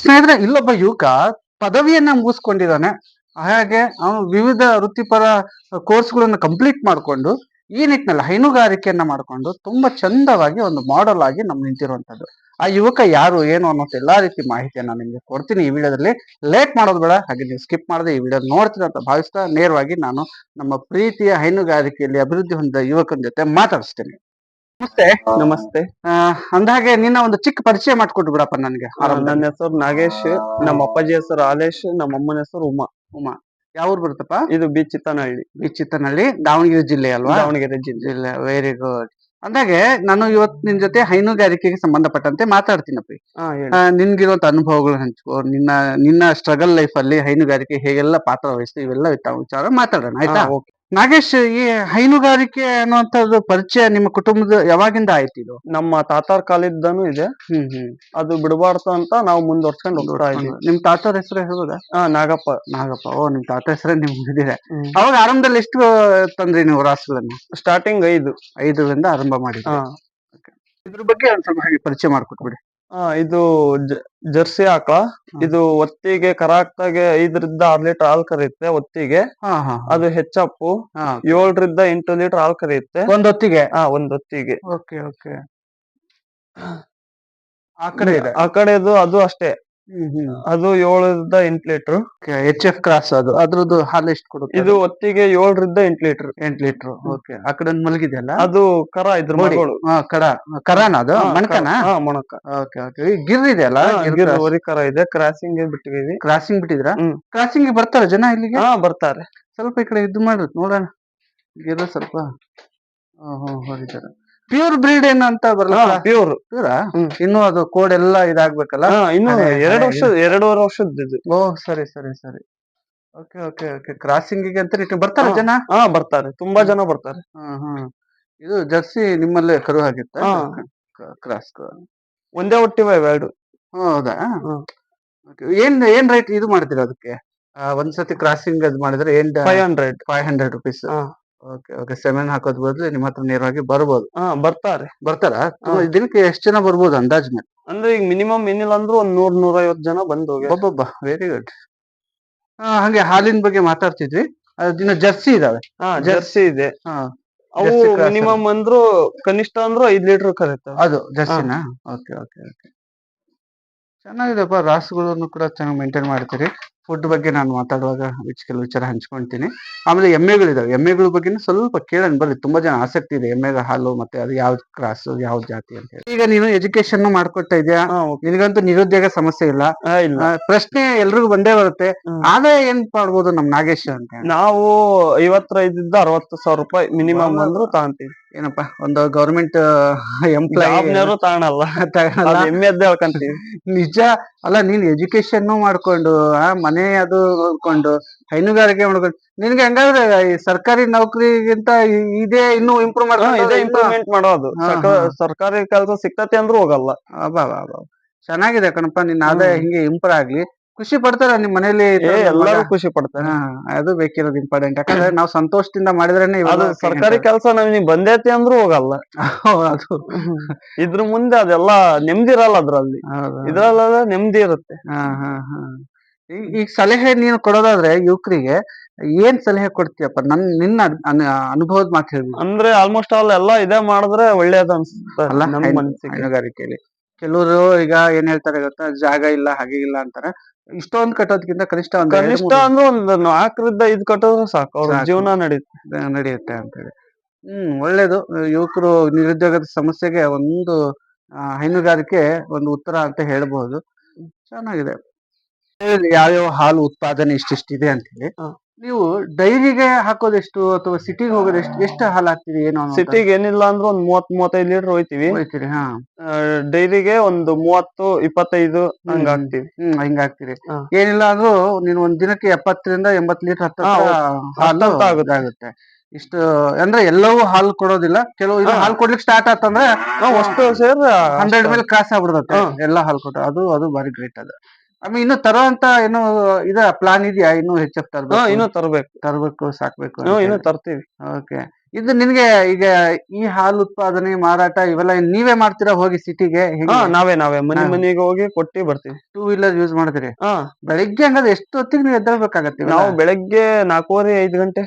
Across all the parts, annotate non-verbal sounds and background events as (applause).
ಸ್ನೇಹಿತರೆ, ಇಲ್ಲೊಬ್ಬ ಯುವಕ ಪದವಿಯನ್ನ ಮುಗಿಸ್ಕೊಂಡಿದ್ದಾನೆ. ಹಾಗೆ ಅವನು ವಿವಿಧ ವೃತ್ತಿಪರ ಕೋರ್ಸ್ಗಳನ್ನ ಕಂಪ್ಲೀಟ್ ಮಾಡಿಕೊಂಡು, ಈ ನಿಟ್ಟಿನಲ್ಲಿ ಹೈನುಗಾರಿಕೆಯನ್ನ ಮಾಡಿಕೊಂಡು ತುಂಬಾ ಚಂದವಾಗಿ ಒಂದು ಮಾಡೆಲ್ ಆಗಿ ನಮ್ ನಿಂತಿರುವಂತದ್ದು. ಆ ಯುವಕ ಯಾರು, ಏನು ಅನ್ನೋ ಎಲ್ಲಾ ರೀತಿ ಮಾಹಿತಿಯನ್ನ ನಿಮ್ಗೆ ಕೊಡ್ತೀನಿ ಈ ವಿಡಿಯೋದಲ್ಲಿ. ಲೇಟ್ ಮಾಡೋದು ಬೇಡ, ಹಾಗೆ ನೀವು ಸ್ಕಿಪ್ ಮಾಡದೆ ಈ ವಿಡಿಯೋ ನೋಡ್ತೀನಿ ಅಂತ ಭಾವಿಸ್ತಾ ನೇರವಾಗಿ ನಾನು ನಮ್ಮ ಪ್ರೀತಿಯ ಹೈನುಗಾರಿಕೆಯಲ್ಲಿ ಅಭಿವೃದ್ಧಿ ಹೊಂದಿದ ಯುವಕನ ಜೊತೆ ಮಾತಾಡಿಸ್ತೇನೆ. ನಮಸ್ತೆ. ನಮಸ್ತೆ. ಅಂದಾಗೆ ನಿನ್ನ ಒಂದು ಚಿಕ್ಕ ಪರಿಚಯ ಮಾಡ್ಕೊಟ್ಟು ಬಿಡಪ್ಪ ನನಗೆ ನನ್ನ ಹೆಸರು ನಾಗೇಶ್ ನಮ್ಮ ಅಪ್ಪಾಜಿ ಹೆಸರು ಆಲೇಶ್ ನಮ್ಮ ಅಮ್ಮನ ಹೆಸರು ಉಮಾ. ಉಮಾ. ಯಾವ ಊರು ಬರುತ್ತಪ್ಪ? ಇದು ಬಿ ಚಿತ್ತನಹಳ್ಳಿ. ಬಿಚ್ಚಿತ್ತನಹಳ್ಳಿ ದಾವಣಗೆರೆ ಜಿಲ್ಲೆ ಅಲ್ವಾ? ದಾವಣಗೆರೆ ಜಿಲ್ಲೆ. ವೆರಿ ಗುಡ್ ಅಂದಾಗೆ ನಾನು ಇವತ್ ನಿನ್ ಜೊತೆ ಹೈನುಗಾರಿಕೆಗೆ ಸಂಬಂಧಪಟ್ಟಂತೆ ಮಾತಾಡ್ತೀನಪ್ಪ. ನಿನ್ಗಿರುವಂತ ಅನುಭವಗಳು ಹಂಚ್ಕೋ ನಿನ್ನ ನಿನ್ನ ಸ್ಟ್ರಗಲ್ ಲೈಫ್ ಅಲ್ಲಿ ಹೈನುಗಾರಿಕೆ ಹೇಗೆಲ್ಲ ಪಾತ್ರ ವಹಿಸ್ತು ಇವೆಲ್ಲ ವಿಚಾರ ಮಾತಾಡೋಣ ಆಯ್ತಾ? okay. ನಾಗೇಶ್ ಈ ಹೈನುಗಾರಿಕೆ ಅನ್ನುವಂಥದ್ದು ಪರಿಚಯ ನಿಮ್ಮ ಕುಟುಂಬದ ಯಾವಾಗಿಂದ ಆಯ್ತು ಇದು? ನಮ್ಮ ತಾತಾರ್ ಕಾಲಿದ್ದಾನು ಇದೆ. ಹ್ಮ್ ಹ್ಮ್. ಅದು ಬಿಡಬಾರ್ದು ಅಂತ ನಾವು ಮುಂದುವರ್ಸ್ಕೊಂಡು ಹೋಗ್ತಾ ಇದ್ದೀವಿ. ನಿಮ್ ತಾತವ್ರ ಹೆಸರು ಹೇಳ್ಬೋದಾ? ಹಾ ನಾಗಪ್ಪ. ನಾಗಪ್ಪ. ಓ ನಿಮ್ ತಾತ ಹೆಸರೇ ನಿಮ್ ಇದೆ ಅವಾಗ ಆರಂಭದಲ್ಲಿ ಎಷ್ಟು ತಂದ್ರಿ ನೀವು ರಾಸುಗಳನ್ನ ಸ್ಟಾರ್ಟಿಂಗ್ ಐದು. ಐದರಿಂದ ಆರಂಭ ಮಾಡಿದ್ರಿ. ಹಾ. ಇದ್ರ ಬಗ್ಗೆ ಒಂದ್ ಸ್ವಲ್ಪ ಹಾಗೆ ಪರಿಚಯ ಮಾಡ್ಕೊಟ್ಬಿಡಿ ಹಾ, ಇದು ಜರ್ಸಿ ಆಕಳ ಇದು ಒತ್ತಿಗೆ ಕರಾಕ್ತಾಗೆ ಐದರಿಂದ ಆರ್ ಲೀಟರ್ ಹಾಲ್ ಕರೆಯುತ್ತೆ ಒತ್ತಿಗೆ. ಹಾ ಹಾ ಅದು ಹೆಚ್ಚಪ್ಪು. ಏಳರಿಂದ ಎಂಟು ಲೀಟರ್ ಹಾಲ್ ಕರೆಯುತ್ತೆ. ಒಂದ್ ಹೊತ್ತಿಗೆ ಹಾ ಒಂದ್ ಹೊತ್ತಿಗೆ ಓಕೆ ಓಕೆ. ಆ ಕಡೆ ಇದೆ? ಆ ಕಡೆದು ಅದು ಅಷ್ಟೇ. ಅದು ಏಳರಿಂದ ಎಂಟ್ ಲೀಟರ್. ಎಚ್ ಎಫ್ ಕ್ರಾಸ್ ಅದು. ಅದ್ರದ್ದು ಹಾಲು ಎಷ್ಟು ಕೊಡುತ್ತೆ ಇದು ಒತ್ತಿಗೆ ಏಳರಿಂದ ಎಂಟ್ ಲೀಟರ್. ಎಂಟ್ ಲೀಟರ್. ಓಕೆ ಆ ಕಡೆ ಮಲಗಿದೆಯಲ್ಲ ಅದು ಕರ ಇದ್ರ. ಮಗಳು ಹಾ ಕಡ ಕರಾನ ಅದು? ಮಣಕನ? ಹಾ ಮೊಣಕ. ಓಕೆ ಓಕೆ ಗಿರ್ ಇದೆ ಅಲ್ಲ? ಗಿರ್ ಕರ ಇದೆ. ಕ್ರಾಸಿಂಗ್ ಬಿಟ್ಟಿದೀವಿ ಕ್ರಾಸಿಂಗ್ ಬಿಟ್ಟಿದ್ರ ಹ್ಮ್. ಕ್ರಾಸಿಂಗ್ ಬರ್ತಾರೆ ಜನ ಇಲ್ಲಿಗೆ? ಹಾ ಬರ್ತಾರೆ. ಸ್ವಲ್ಪ ಈ ಕಡೆ ಇದು ಮಾಡ್ರಿ ನೋಡೋಣ. ಗಿರ್ ಸ್ವಲ್ಪ. ಹೊಡಿತಾರ ಪ್ಯೂರ್ ಬ್ರೀಡ್ ಏನ್ ಅಂತ ಬರಲ್ಲ ಪ್ಯೂರ್ ಪ್ಯೂರಾ ಇನ್ನು ಅದು ಕೋಡ್ ಎಲ್ಲ ಇದಾಗ್ಬೇಕಲ್ಲ? ಇನ್ನು ಎರಡು ವರ್ಷ ಎರಡೂವರೆ ವರ್ಷದ ಇದು. ಓ ಸರಿ ಸರಿ ಸರಿ. Okay okay okay. ಕ್ರಾಸಿಂಗ್ಗೆ ಅಂತ ಇಟ್ಟು ಬರ್ತಾರೆ ಜನ? ಹಾ ಬರ್ತಾರೆ. ತುಂಬಾ ಜನ ಬರ್ತಾರೆ. ಇದು ಜರ್ಸಿ ನಿಮ್ಮಲ್ಲೇ ಕರು ಆಗಿತ್ತ. ಕ್ರಾಸ್ ಒಂದೇ ಒಟ್ಟಿವ ಎರಡು. ಹೌದಾ. ಏನ್ ಏನ್ ರೇಟ್ ಇದು ಮಾಡ್ತೀರಾ ಅದಕ್ಕೆ? ಒಂದ್ಸತಿ ಕ್ರಾಸಿಂಗ್ ಅದ್ ಮಾಡಿದ್ರೆ ಏನ್ five hundred five hundred rupees. Okay okay semen ಹಾಕೋದ್ ಬದಲು ನಿಮ್ಮ ಹತ್ರ ನೇರವಾಗಿ ಬರ್ಬೋದು. ಹಾ ಬರ್ತಾರೆ. ಬರ್ತಾರ. ದಿನಕ್ಕೆ ಎಷ್ಟು ಜನ ಬರ್ಬೋದು ಅಂದಾಜ್ ಮೇಲೆ ಅಂದ್ರೆ ಈಗ ಮಿನಿಮಮ್ ಏನಿಲ್ಲ ಅಂದ್ರು ಒಂದ್ ನೂರ್ ನೂರೈವತ್ ಜನ ಬಂದು ಹೋಗಿ ಒಬ್ಬೊಬ್ಬ ವೆರಿ ಗುಡ್ ಹಂಗೆ ಹಾಲಿನ ಬಗ್ಗೆ ಮಾತಾಡ್ತಿದ್ವಿ. ಅದಿನ್ನ ಜರ್ಸಿ ಇದಾವೆ. ಹಾ ಜರ್ಸಿ. ಇದೆ. ಹಾ. ಅವು Jersey cross ಮಿನಿಮಮ್ ಅಂದ್ರು ಕನಿಷ್ಠ ಅಂದ್ರು ಐದ್ ಲೀಟರ್ ಕರೀತಾವ ಅದು ಜರ್ಸಿನ? ಓಕೆ ಓಕೆ ಓಕೆ ಚೆನ್ನಾಗಿದೆಪ್ಪ ರಾಸುಗಳನ್ನು ಕೂಡ ಚೆನ್ನಾಗಿ ಮೇಂಟೈನ್ ಮಾಡ್ತೀರಿ. ಫುಡ್ ಬಗ್ಗೆ ನಾನು ಮಾತಾಡುವಾಗ ವಿಚ್ ಕೆಲವು ವಿಚಾರ ಹಂಚ್ಕೊಳ್ತೀನಿ ಆಮೇಲೆ ಎಮ್ಮೆಗಳಿದಾವೆ. ಎಮ್ಮೆಗಳ ಬಗ್ಗೆ ಸ್ವಲ್ಪ ಕೇಳೋಣ. ಬರ್ಲಿ ತುಂಬಾ ಜನ ಆಸಕ್ತಿ ಇದೆ. ಎಮ್ಮೆಗ ಹಾಲು ಮತ್ತೆ ಅದು ಯಾವ ಕ್ರಾಸ್ ಯಾವ ಜಾತಿ ಅಂತ ಹೇಳಿ. ಈಗ ನೀನು ಎಜುಕೇಶನ್ ಮಾಡ್ಕೊತಾ ಇದೆಯಾ. ನಿನಗಂತೂ ನಿರುದ್ಯೋಗ ಸಮಸ್ಯೆ ಇಲ್ಲ. ಪ್ರಶ್ನೆ ಎಲ್ರಿಗೂ ಬಂದೇ ಬರುತ್ತೆ. ಆದಾಯ ಏನ್ ಮಾಡ್ಬೋದು ನಮ್ ನಾಗೇಶ್ ಅಂತ. ನಾವು ಐವತ್ತೈದಿಂದ ಅರವತ್ತು ಸಾವಿರ ರೂಪಾಯಿ ಮಿನಿಮಮ್ ಅಂದ್ರೂ ತಗೊಂತೀವಿ ಏನಪ್ಪಾ ಒಂದು ಗವರ್ಮೆಂಟ್ ಎಂಪ್ಲಾಯಿ ತಗೊಳಲ್ಲ ಅದು ಎಮ್ಮೆದ್ದೆ ಹೇಳ್ಕೊಂತೀವಿ. ನಿಜ. ಅಲ್ಲ ನೀನ್ ಎಜುಕೇಶನ್ ಮಾಡ್ಕೊಂಡು ಆ ಮನೆ ಅದು ನೋಡ್ಕೊಂಡು ಹೈನುಗಾರಿಕೆ ಮಾಡ್ಕೊಂಡು. ನಿನ್ಗೆ ಹಂಗಾದ್ರೆ ಈ ಸರ್ಕಾರಿ ನೌಕರಿಗಿಂತ ಇದೇ ಇನ್ನೂ ಇಂಪ್ರೂವ್ ಮಾಡ್ತಾರೆ ಇದೇ ಇಂಪ್ರೂವ್ಮೆಂಟ್ ಮಾಡೋದು. ಹಾ, ಸರ್ಕ- ಹಾ. ಸರ್ಕಾರಿ ಕೆಲಸ ಸಿಕ್ತತಿ ಅಂದ್ರೂ ಹೋಗಲ್ಲ. ಚೆನ್ನಾಗಿದೆ ಕಣಪ್ಪ ನಿನ್ನ ಆದಾಯ. ಹಿಂಗೆ ಇಂಪ್ರೂವ್ ಆಗ್ಲಿ. ಖುಷಿ ಪಡ್ತಾರ ನಿಮ್ ಮನೇಲಿ ಈ ಏ ಎಲ್ಲರೂ ಮಗ- ಖುಷಿ ಪಡ್ತಾರೆ. ಹಾ, ಅದು ಬೇಕಿರೋದು ಇಂಪಾರ್ಟೆಂಟ್ ಯಾಕಂದ್ರೆ ನಾವು ಸಂತೋಷದಿಂದ ಮಾಡಿದ್ರೆ ಅದು ಸರ್ಕಾರಿ ಕೆಲಸ ನಮಗೆ ಬಂದೈತಿ ಅಂದ್ರೂ ಹೋಗಲ್ಲ. ಅದು ಇದ್ರ ಮುಂದೆ ಅದೆಲ್ಲ ನೆಮ್ಮದಿ ಇರಲ್ಲ ಅದ್ರಲ್ಲಿ. ಹೌದು. ಇದ್ರಲ್ಲ ನೆಮ್ಮದಿ ಇರುತ್ತೆ. ಹಾ ಹಾ ಹಾ. ಈಗ ಸಲಹೆ ನೀನು ಕೊಡೋದಾದ್ರೆ ಯುವಕರಿಗೆ ಏನ್ ಸಲಹೆ ಕೊಡ್ತೀಯಪ್ಪ? ನನ್ ನಿನ್ನ ಅನ್- ಅನ್- ಅನುಭವದ ಮಾತು ಹೇಳಿ ಅಂದ್ರೆ ಆಲ್ಮೋಸ್ಟ್ ಆಲ್ ಎಲ್ಲ ಇದೇ ಮಾಡಿದ್ರೆ ಒಳ್ಳೇದ್ ಅನ್ಸುತ್ತೆ ಹೈನುಗಾರಿಕೆಯಲ್ಲಿ ಕೆಲವರು ಈಗ ಏನ್ ಹೇಳ್ತಾರೆ ಗೊತ್ತಾ? ಜಾಗ ಇಲ್ಲ ಹಾಗೆ ಇಲ್ಲ ಅಂತಾರೆ. ಇಷ್ಟೊಂದು ಕಟ್ಟೋದಕ್ಕಿಂತ ಕನಿಷ್ಠ ಒಂದು ಕನಿಷ್ಠ ಅಂದ್ರೆ ಒಂದು ನಾಲ್ಕರಿಂದ ಐದು ಕಟ್ಟೋದ್ರೆ ಸಾಕು. ಅವ್ರ ಜೀವನ ನಡೆಯುತ್ತೆ ನಡೆಯುತ್ತೆ ಅಂತ ಹೇಳಿ. ಹ್ಮ್ ಒಳ್ಳೇದು. ಯುವಕರು ನಿರುದ್ಯೋಗದ ಸಮಸ್ಯೆಗೆ ಒಂದು ಹೈನುಗಾರಿಕೆ ಒಂದು ಉತ್ತರ ಅಂತ ಹೇಳ್ಬಹುದು ಚೆನ್ನಾಗಿದೆ. ಯಾವ್ಯಾವ ಹಾಲು ಉತ್ಪಾದನೆ ಇಷ್ಟಿಷ್ಟಿದೆ ಅಂತ ಹೇಳಿ ನೀವು ಡೈರಿಗೆ ಹಾಕೋದೆಷ್ಟು ಅಥವಾ ಸಿಟಿಗೆ ಹೋಗೋದೆಷ್ಟು ಎಷ್ಟು ಹಾಲು ಹಾಕ್ತೀರಿ ಏನು ಸಿಟಿಗೆ ಏನಿಲ್ಲ ಅಂದ್ರೆ ಒಂದ್ ಮೂವತ್ ಮೂವತ್ತೈದು ಲೀಟರ್ ಹೋಯ್ತಿವಿ. ಹೋಯ್ತೀರಿ ಹಾ. ಡೈರಿಗೆ ಒಂದು ಮೂವತ್ತು ಇಪ್ಪತ್ತೈದು ಹಂಗ. ಹಾಕ್ತಿವಿ. ಹ್ಮ್ ಹಿಂಗ್ ಹಾಕ್ತೀರಿ. ಏನಿಲ್ಲ ಅಂದ್ರೂ ನೀನು ಒಂದ್ ದಿನಕ್ಕೆ ಎಪ್ಪತ್ತರಿಂದ ಎಂಬತ್ ಲೀಟರ್ ಹತ್ತ ಹಾಲು ಆಗುದಾಗುತ್ತೆ ಆಗುತ್ತೆ. ಇಷ್ಟು ಅಂದ್ರೆ ಎಲ್ಲವೂ ಹಾಲು ಕೊಡೋದಿಲ್ಲ. ಕೆಲವು ಇದು. ಹಾಲು ಕೊಡ್ಲಿಕ್ಕೆ ಸ್ಟಾರ್ಟ್ ಆತಂದ್ರೆ ಅಷ್ಟು ಸೇರ್ ಹಂಡ್ರೆಡ್ ಮೇಲೆ ಕ್ರಾಸ್ ಆಗ್ಬಿಡುತ್ತೆ. ಎಲ್ಲ ಎಲ್ಲಾ ಹಾಲು ಕೊಟ್ಟು ಅದು ಅದು ಬಾರಿ ಗ್ರೇಟ್ ಅದು. ಆಮೇಲೆ ಇನ್ನು ತರೋ ಅಂತ ಏನು ಇದ ಪ್ಲಾನ್ ಇದೆಯಾ? ಇನ್ನು ಹೆಚ್ಚು ಹಾ ತರಬೇಕು? ಇನ್ನು ತರ್ಬೇಕು. ತರಬೇಕು ಸಾಕ್ಬೇಕು ಹ್ಮ್ ಇನ್ನು ತರ್ತೀವಿ. ಓಕೆ ಇದು ನಿನ್ಗೆ ಈಗ ಈ ಹಾಲು ಉತ್ಪಾದನೆ ಮಾರಾಟ ಇವೆಲ್ಲ ಏನ್ ನೀವೇ ಮಾಡ್ತೀರಾ ಹೋಗಿ ಸಿಟಿಗೆ? ಹಾ ನಾವೇ ನಾವೇ. ಮನೆ ಹಾ. ಮನಿಗೆ ಹೋಗಿ ಕೊಟ್ಟಿ ಬರ್ತೀವಿ. ಟೂ ವೀಲರ್ ಯೂಸ್ ಮಾಡಿದ್ರಿ? ಹಾ. ಬೆಳಿಗ್ಗೆ ಹಂಗಾದ್ರೆ ಎಷ್ಟೊತ್ತಿಗೆ ನೀವು ಎದ್ದೇಳ್ಬೇಕಾಗತ್ತೆ? ನಾವು ಬೆಳಗ್ಗೆ ನಾಲ್ಕೂವರೆ ಐದು ಗಂಟೆ.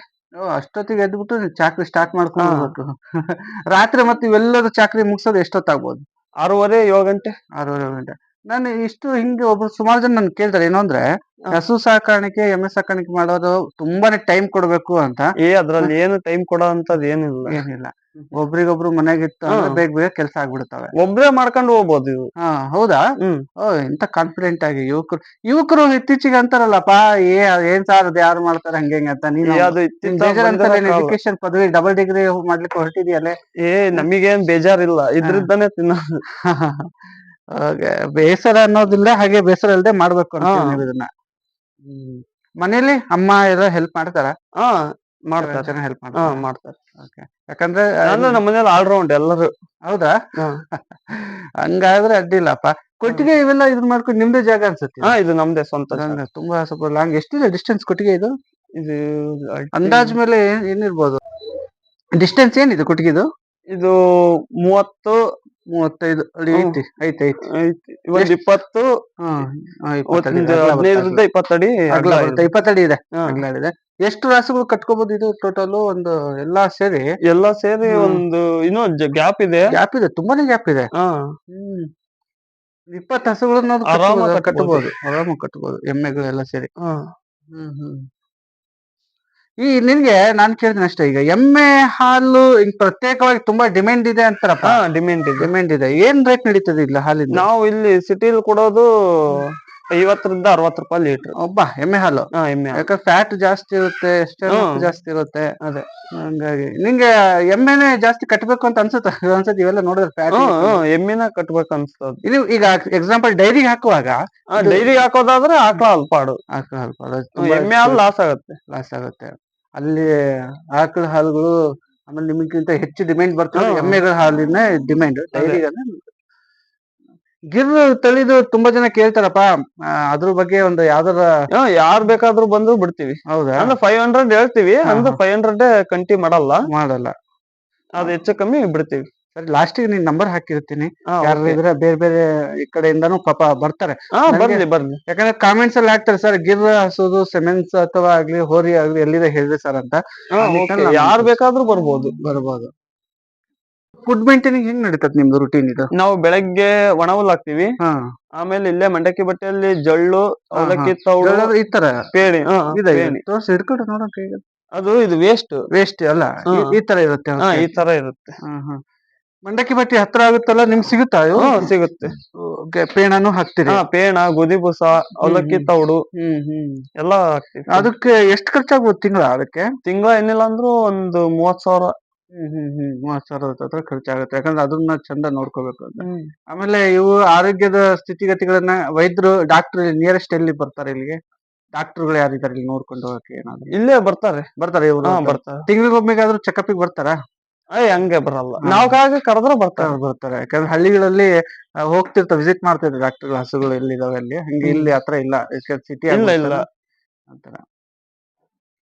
ಅಷ್ಟೊತ್ತಿಗೆ ಎದ್ಬಿಟ್ಟು ನೀವು ಚಾಕ್ರಿ ಸ್ಟಾರ್ಟ್ ಮಾಡ್ಕೊಂಡು. (laughs) ರಾತ್ರಿ ಮತ್ತೆ ಇವೆಲ್ಲರೂ ಚಾಕ್ರಿ ಮುಗಿಸೋದು ಎಷ್ಟೊತ್ತಾಗ್ಬೋದು? ಆರೂವರೆ ಏಳು ಗಂಟೆ. ಆರೂವರೆ ಗಂಟೆ. ನಾನು ಇಷ್ಟು ಹಿಂಗೆ ಒಬ್ರು ಸುಮಾರು ಜನ ನನ್ ಕೇಳ್ತಾರೆ. ಏನು ಅಂದ್ರೆ. ಹಸು ಸಾಕಾಣಿಕೆ ಎಮ್ಮೆ ಸಾಕಾಣಿಕೆ ಮಾಡೋದು ತುಂಬಾನೇ ಟೈಮ್ ಕೊಡ್ಬೇಕು ಅಂತ. ಏ ಅದ್ರಲ್ಲಿ ಏನು ಟೈಮ್ ಕೊಡೋ ಅಂತದ್ ಏನಿಲ್ಲ. ಏನಿಲ್ಲ. ಒಬ್ರಿಗೊಬ್ರು ಮನೆಗಿತ್ತು ಅಂದ್ರೆ ಬೇಗ ಬೇಗ ಕೆಲಸ ಆಗ್ಬಿಡ್ತವೆ. ಒಬ್ರೇ ಮಾಡ್ಕೊಂಡು ಹೋಗ್ಬೋದು ಇವು ಹಾ ಹೌದಾ? ಓ ಇಂತ ಕಾನ್ಫಿಡೆಂಟ್ ಆಗಿ ಯುವಕರು ಯುವಕರು ಇತ್ತೀಚೆಗೆ ಅಂತಾರಲ್ಲಪ್ಪ ಏ ಏನ್ ಸಾರ್ ಅದ್ ಯಾರು ಮಾಡ್ತಾರೆ ಹಂಗೆ ಹಿಂಗೆ ಅಂತ. ನೀನು ಎಜುಕೇಶನ್ ಪದವಿ ಡಬಲ್ ಡಿಗ್ರಿ ಮಾಡ್ಲಿಕ್ಕೆ ಹೊರಟಿದ್ಯಾಲೆ ಏ ನಮಗೇನ್ ಬೇಜಾರಿಲ್ಲ. ಇದ್ರಿದ್ದಾನೆ ತಿನ್ನೋದು. (laughs) ಬೇಸರ ಅನ್ನೋದಿಲ್ಲ ಹಾಗೆ ಬೇಸರ ಇಲ್ಲದೆ ಮಾಡ್ಬೇಕು ಅಂತ ಇದನ್ನ. ಮನೇಲಿ ಅಮ್ಮ ಎಲ್ಲ ಹೆಲ್ಪ್ ಮಾಡ್ತಾರ? ಹಾ ಮಾಡ್ತಾರೆ. ಹೆಲ್ಪ್ ಮಾಡ್ತಾರ. ಯಾಕಂದ್ರೆ ನಮ್ಮ ಮನೇಲಿ ಆಲ್ರೌಂಡ್ ಎಲ್ಲರೂ. ಹೌದಾ. (laughs) ಹಂಗಾದ್ರೆ ಅಡ್ಡಿಲ್ಲಪ್ಪ ಕೊಟ್ಟಿಗೆ ಇವೆಲ್ಲ ಇದನ್ನ ಮಾಡ್ಕೊಂಡು ನಿಮ್ದೇ ಜಾಗ ಅನ್ಸುತ್ತೆ ಹಾ ಇದು. ನಮ್ದೇ ಸ್ವಂತ ತುಂಬಾ ಸ್ವಲ್ಪ ಲಾಂಗ್ ಎಷ್ಟಿದೆ ಡಿಸ್ಟೆನ್ಸ್ ಕೊಟ್ಟಿಗೆ ಇದು? ಇದು ಅಂದಾಜ್ ಮೇಲೆ ಏನ್- ಏನಿರ್ಬೋದು? ಡಿಸ್ಟೆನ್ಸ್ ಏನಿದೆ ಕೊಟ್ಟಿಗೆದು? ಇದು ಮೂವತ್ತು ಮೂವತ್ತೈದು ಅಡಿ. ಐತಿ ಐತಿ ಐತಿ. ಐತಿ. ಒಂದ್ ಇಪ್ಪತ್ತು ಒಂದು ಹದಿನೈದರಿಂದ ಇಪ್ಪತ್ತಡಿ ಅಗಲ ಅಗಲ ಬರುತ್ತೆ. ಇದೆ. ಇಪ್ಪತ್ತಡಿ ಇದೆ ಅಗಲ ಇದೆ. ಎಷ್ಟು ರಾಸುಗಳು ಕಟ್ಕೋಬಹುದು ಇದು ಟೋಟಲ್ ಒಂದು ಎಲ್ಲಾ ಸೇರಿ? ಎಲ್ಲ ಸೇರಿ. ಒಂದು ಇನ್ನೂ ಗ್ಯಾಪ್ ಇದೆ. ಗ್ಯಾಪ್ ಇದೆ ತುಂಬಾನೇ ಗ್ಯಾಪ್ ಇದೆ. ಇಪ್ಪತ್ತು ಹಸುಗಳನ್ನ ಆರಾಮಾಗ್ ಕಟ್ಟಬಹುದು. ಆರಾಮಾಗಿ ಕಟ್ಟಬಹುದು ಎಮ್ಮೆಗಳೆಲ್ಲ ಸೇರಿ. ಹ್ಮ್ ಹ್ಮ್. ಈ ನಿನ್ಗೆ ನಾನ್ ಕೇಳ್ತೀನಿ ಅಷ್ಟೇ ಈಗ ಎಮ್ಮೆ ಹಾಲು ಹಿಂಗ್ ಪ್ರತ್ಯೇಕವಾಗಿ ತುಂಬಾ ಡಿಮ್ಯಾಂಡ್ ಇದೆ ಅಂತಾರಪ್ಪ? ಡಿಮ್ಯಾಂಡ್ ಇದೆ. ಡಿಮ್ಯಾಂಡ್ ಇದೆ. ಏನ್ ರೇಟ್ ನಡೀತದೆ ಇಲ್ಲ ಹಾಲಿನ ನಾವು ಇಲ್ಲಿ ಸಿಟಿಲಿ ಕೊಡೋದು ಐವತ್ತರಿಂದ ಅರವತ್ತು ರೂಪಾಯಿ ಲೀಟರ್ ಒಬ್ಬ ಎಮ್ಮೆ ಹಾಲು. ಹಾ ಎಮ್ಮೆ ಹಾಲು. ಯಾಕಂದ್ರೆ ಫ್ಯಾಟ್ ಜಾಸ್ತಿ ಇರುತ್ತೆ ಎಷ್ಟೇ ಹ್ಮ್. ಜಾಸ್ತಿ ಇರುತ್ತೆ ಅದೇ ಹಂಗಾಗಿ. ನಿಂಗೆ ಎಮ್ಮೆನೆ ಜಾಸ್ತಿ ಕಟ್ಬೇಕು ಅಂತ ಅನ್ಸುತ್ತೆ? (laughs) ಅನ್ಸುತ್ತೆ ಇವೆಲ್ಲ ನೋಡಿದ್ರೆ ಫ್ಯಾಟ್ ಹ್ಮ್ ಹ್ಮ್ ಎಮ್ಮಿನ ಕಟ್ಬೇಕು ಅನ್ಸ್ತದ. ಇದು ಈಗ ಎಕ್ಸಾಂಪಲ್ ಡೈರಿ ಹಾಕುವಾಗ ಇದು- ಡೈರಿ ಹಾಕೋದಾದ್ರೆ ಆಕಳ ಅಲ್ಪಾಡು ಆಕಳ ಹಾಲು ತುಂಬಾ ಎಮ್ಮೆ ಹಾಲು ಲಾಸ್ ಆಗತ್ತೆ. ಲಾಸ್ ಆಗುತ್ತೆ. ಅಲ್ಲಿ ಆಕಳ ಹಾಲುಗಳು ಆಮೇಲೆ ನಿಮಗಿಂತ ಹೆಚ್ಚು ಡಿಮ್ಯಾಂಡ್ ಬರ್ತದೆ. ಹ್ಮ್. ಎಮ್ಮೆಗಳ ಹಾಲಿನ ಡಿಮ್ಯಾಂಡ್ ಡೈರಿ ಗಿರ್ ತಳಿದು ತುಂಬಾ ಜನ ಕೇಳ್ತಾರಪ್ಪ. ಆ, ಅದ್ರ ಬಗ್ಗೆ ಒಂದು ಯಾವ್ದಾರ ಯಾರ್ ಬೇಕಾದ್ರೂ ಬಂದ್ರು ಬಿಡ್ತೀವಿ. ಹೌದಾ? ಅಂದ್ರೆ ಫೈವ್ ಹಂಡ್ರೆಡ್ ಹೇಳ್ತೀವಿ ಹಾ, ಅಂದ್ರೆ ಹಾ. ಫೈವ್ ಹಂಡ್ರೆಡ್ ಕಂಟಿ ಮಾಡಲ್ಲ. ಮಾಡಲ್ಲ. ಅದ್ ಹೆಚ್ಚು ಕಮ್ಮಿ ಬಿಡ್ತೀವಿ. ಸರಿ ಲಾಸ್ಟಿಗೆ ನೀನ್ ನಂಬರ್ ಹಾಕಿರ್ತೀನಿ. ಹಾ, ಯಾರು okay. ಇದ್ರೆ ಬೇರೆ ಬೇರೆ ಈ ಕಡೆಯಿಂದಾನು ಪಾಪ ಬರ್ತಾರೆ. ಹಾ ಬರ್ಲಿ ಬರ್ಲಿ. ಯಾಕಂದ್ರೆ ಕಾಮೆಂಟ್ಸ್ ಅಲ್ಲಿ ಹಾಕ್ತಾರೆ ಸರ್ ಗಿರ್ ಹಸೋದು ಸೆಮೆನ್ಸ್ ಅಥವಾ ಆಗ್ಲಿ ಹೋರಿ ಆಗ್ಲಿ ಎಲ್ಲಿದೆ ಹೇಳ್ರಿ ಸರ್ ಅಂತ. ಹಾ, ಆ ನಿಟ್ಟಿನಲ್ಲಿ okay. ನಾನು- ಯಾರ್ ಬೇಕಾದ್ರೂ ಬರ್ಬೋದು. ಬರ್ಬೋದು. ಫುಡ್ ಮೇಂಟೈನಿಂಗ್ ಹೆಂಗ್ ನಡೀತದ ನಿಮ್ದು ರುಟೀನ್ ಇದು? ನಾವು ಬೆಳಗ್ಗೆ ಒಣ ಹುಲ್ಲು ಹಾಕ್ತಿವಿ. ಹಾ. ಆಮೇಲೆ ಇಲ್ಲೇ ಮಂಡಕ್ಕಿ ಬಟ್ಟೆಯಲ್ಲಿ ಜಳ್ಳು ಹಾ, ಅವಲಕ್ಕಿ. ತೌಡು ಹೇಳೋದು ಈ ತರ? ಪೇಣಿ ಹಾ, ಇದೆ? ಪೇಣಿ. ತೋರ್ಸಿ ಹಿಡ್ಕೊಂಡು ನೋಡೋಕೆ ಈಗ ಅದು ಇದು ವೇಸ್ಟ್ ವೇಸ್ಟ್ ಅಲ್ಲ? ಈ- ಹಾ. ಈ ತರ ಇರುತ್ತೆ ಹಾ ಈ ತರ ಇರುತ್ತೆ. ಮಂಡಕ್ಕಿ ಬಟ್ಟಿ ಹತ್ರ ಆಗುತ್ತಲ್ಲ ನಿಮ್ಗೆ ಸಿಗುತ್ತಾ ಇವು? ಸಿಗುತ್ತೆ. Okay, ಪೇಣನು ಹಾಕ್ತೀರಿ. ಹಾ ಪೇಣ ಗೋಧಿ ಬೂಸ ಅವಲಕ್ಕಿ ಹ್ಮ್. ತೌಡು ಹ್ಮ್ ಹ್ಮ್. ಎಲ್ಲಾ ಹಾಕ್ತಿವಿ. ಅದಕ್ಕೆ ಎಷ್ಟು ಖರ್ಚಾಗ್ಬೋದು ತಿಂಗಳ ಅದಕ್ಕೆ? ತಿಂಗಳ ಏನಿಲ್ಲ ಅಂದ್ರೂ ಒಂದು ಮೂವತ್ ಸಾವಿರ. ಹ್ಮ್ ಹ್ಮ್ ಹ್ಮ್. ಮೂವತ್ ಸಾವಿರ ಹತ್ರ ಖರ್ಚಾಗುತ್ತೆ. ಯಾಕಂದ್ರೆ ಅದನ್ನ ಚಂದ ನೋಡ್ಕೋಬೇಕು ಅಂತ. ಆಮೇಲೆ ಇವು ಆರೋಗ್ಯದ ಸ್ಥಿತಿಗತಿಗಳನ್ನ ವೈದ್ಯರು ಡಾಕ್ಟರ್ ನಿಯರೆಸ್ಟ್ ಎಲ್ಲಿ ಬರ್ತಾರೆ ಇಲ್ಲಿಗೆ? ಡಾಕ್ಟರ್ಗಳು ಯಾರಿದ್ದಾರೆ ಇಲ್ಲಿ ನೋಡ್ಕೊಂಡು ಹೋಗಕ್ಕೆ ಏನಾದ್ರು? ಇಲ್ಲೇ ಬರ್ತಾರೆ. ಬರ್ತಾರೆ ಇವರು ಹಾ ಬರ್ತಾರೆ. ತಿಂಗಳಿಗೊಮ್ಮೆಗಾದ್ರೂ ಚೆಕಪ್ ಬರ್ತಾರಾ? ಅಯ್ಯ ಹಂಗೆ ಬರಲ್ಲ. ಹಾ. ನಾವ್ ಕಾಗ ಕರೆದ್ರೆ ಬರ್ತಾರೆ. ಬರ್ತಾರೆ ಬರ್ತಾರೆ. ಯಾಕಂದ್ರೆ ಹಳ್ಳಿಗಳಲ್ಲಿ ಆ, ಹೋಗ್ತಿರ್ತಾರೆ ವಿಸಿಟ್ ಮಾಡ್ತಿರ್ತಾರೆ ಡಾಕ್ಟರ್ ಹಸುಗಳು ಎಲ್ಲಿದಾವೆ ಅಲ್ಲಿ? ಹಂಗೆ ಇಲ್ಲಿ ಹತ್ರ ಇಲ್ಲ. ಸಿಟಿ ಇಲ್ಲ ಇಲ್ಲ.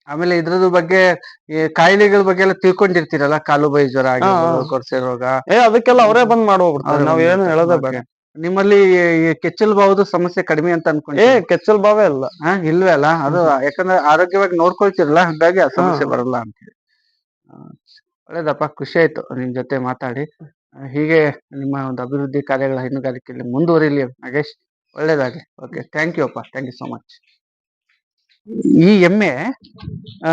ಆಮೇಲೆ ಇದ್ರದ್ದು ಬಗ್ಗೆ ಈ ಕಾಯಿಲೆಗಳ ಬಗ್ಗೆ ಎಲ್ಲ ತಿಳ್ಕೊಂಡಿರ್ತೀರಲ್ಲ? ಕಾಲು ಬೈ ಜ್ವರ ಆಗಿರ್ಬೋದು. ಕೊರ್ಸೆ ರೋಗ. ಏ ಅದಕ್ಕೆಲ್ಲ ಅವರೇ ಬಂದ್ ಮಾಡ್ಬೋಗ್ಬಿಡ್ತಾರೆ ಅವ್ರೇ ನಾವ್ ಏನು. ಹೇಳೋದೇ ಬೇಡ. ನಿಮ್ಮಲ್ಲಿ ಈ ಕೆಚ್ಚಲು ಬಾವುದು ಸಮಸ್ಯೆ ಕಡಿಮೆ ಅಂತ ಏ ಕೆಚ್ಚಲ್ ಬಾವೇ ಇಲ್ಲ. ಹಾ ಇಲ್ವೇ ಅಲ್ಲ? ಅದು ಯಾಕಂದ್ರೆ ಆರೋಗ್ಯವಾಗಿ ನೋಡ್ಕೊಳ್ತಿರಲ್ಲ? ಹಾಗಾಗಿ ಆ ಸಮಸ್ಯೆ. ಬರಲ್ಲ ಅಂತೇಳಿ. ಆ, ಒಳ್ಳೇದಪ್ಪ. ಖುಷಿ ಆಯ್ತು ನಿಮ್ ಜೊತೆ ಮಾತಾಡಿ. ಆ, ಹೀಗೆ ನಿಮ್ಮ ಒಂದು ಅಭಿವೃದ್ಧಿ ಕಾರ್ಯಗಳ ಹೈನುಗಾರಿಕೆಯಲ್ಲಿ ಮುಂದುವರಿಲಿ. ನಾಗೇಶ್ ಒಳ್ಳೇದಾಗಲಿ. ಓಕೆ. ಥ್ಯಾಂಕ್ ಯು ಅಪ್ಪ. Thank you so much. ಈ ಎಮ್ಮೆ ಆ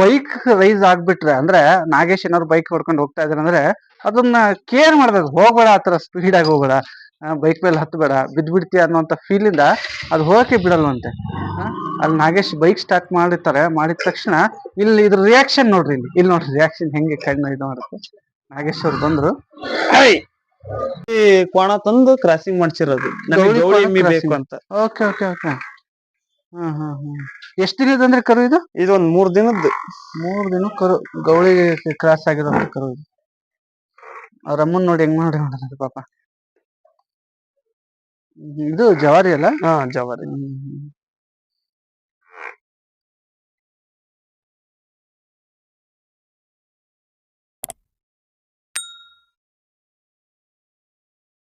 ಬೈಕ್ ರೈಸ್ ಆಗ್ಬಿಟ್ರೆ ಅಂದ್ರೆ ನಾಗೇಶ್ ಏನಾದ್ರು ಬೈಕ್ ಹೊಡ್ಕೊಂಡು ಹೋಗ್ತಾ ಇದ್ರೆ ಅಂದ್ರೆ ಅದನ್ನ ಕೇರ್ ಮಾಡ್ಬೇಕು. ಹೋಗ್ಬೇಡ ಆತರ ಸ್ಪೀಡ್ ಆಗಿ ಹೋಗ್ಬೇಡ. ಬೈಕ್ ಮೇಲೆ ಹತ್ತಬೇಡ ಬಿದ್ಬಿಡ್ತೀಯ ಅನ್ನೋಂತ ಫೀಲ್ ಇಂದ ಅದು ಹೋಗಕ್ಕೆ ಬಿಡಲ್ವಂತೆ. ಅಲ್ಲಿ ನಾಗೇಶ್ ಬೈಕ್ ಸ್ಟಾರ್ಟ್ ಮಾಡಿರ್ತಾರೆ. ಮಾಡಿದ ತಕ್ಷಣ ಇಲ್ಲಿ ಇದ್ರ ರಿಯಾಕ್ಷನ್ ನೋಡ್ರಿ ಇಲ್ಲಿ. ಇಲ್ಲಿ ನೋಡ್ರಿ ರಿಯಾಕ್ಷನ್ ಹೆಂಗೆ ಕಣ್ಣು ಇದು ಮಾಡುತ್ತೆ. ನಾಗೇಶ್ ಅವ್ರು ಬಂದ್ರು. ಈ ಕೋಣ ತಂದು ಕ್ರಾಸಿಂಗ್ ಮಾಡ್ಸಿರೋದು. ಬೇಕು ಅಂತ. Okay okay okay. ಹ್ಮ್ ಹ್ಮ್ ಹ್ಮ್ ಎಷ್ಟು ದಿನದಂದ್ರೆ ಕರು ಇದು? ಇದೊಂದ್ ಮೂರ್ ದಿನದ್ದು. ಮೂರ್ ದಿನ ಕರು ಗೌಳಿ ಕ್ರಾಸ್ ಆಗಿರೋ ಕರು ಇದು. ಅವ್ರ ಅಮ್ಮನ್ ನೋಡಿ ಹೆಂಗ್ ನೋಡಿ ಮಾಡೋದು ಪಾಪ. ಇದು ಜವಾರಿ ಅಲ್ಲ? ಹಾ ಜವಾರಿ. ಹ್ಮ್, ಹ್ಮ್.